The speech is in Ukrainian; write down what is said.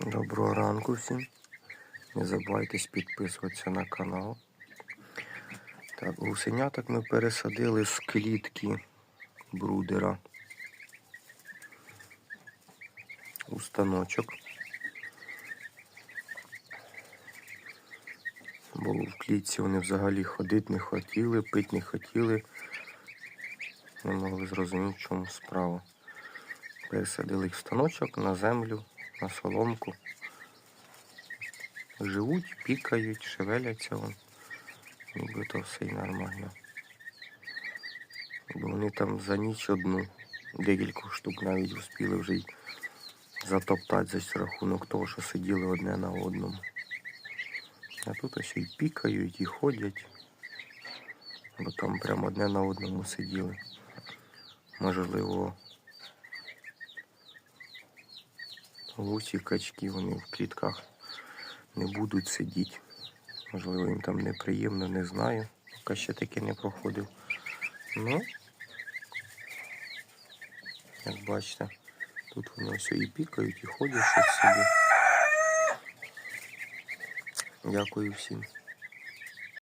Доброго ранку всім. Не забувайте підписуватися на канал. Так, гусеняток ми пересадили з клітки брудера у станочок. Бо в клітці вони взагалі ходити не хотіли, пити не хотіли. Не могли зрозуміти, в чому справа. Пересадили їх в станочок на землю, на соломку. Живуть, пікають, шевеляться вон. Нібито все й нормально. Бо вони там за ніч одну, декілька штук навіть успіли вже й затоптати за рахунок того, що сиділи одне на одному. А тут ось і пікають, і ходять. Бо там прямо одне на одному сиділи. Можливо, гусі, качки вони в клітках не будуть сидіти. Можливо, їм там неприємно, не знаю. Поки ще таке не проходив. Ну, як бачите, тут вони все і пікають, і ходять щось собі. Дякую всім.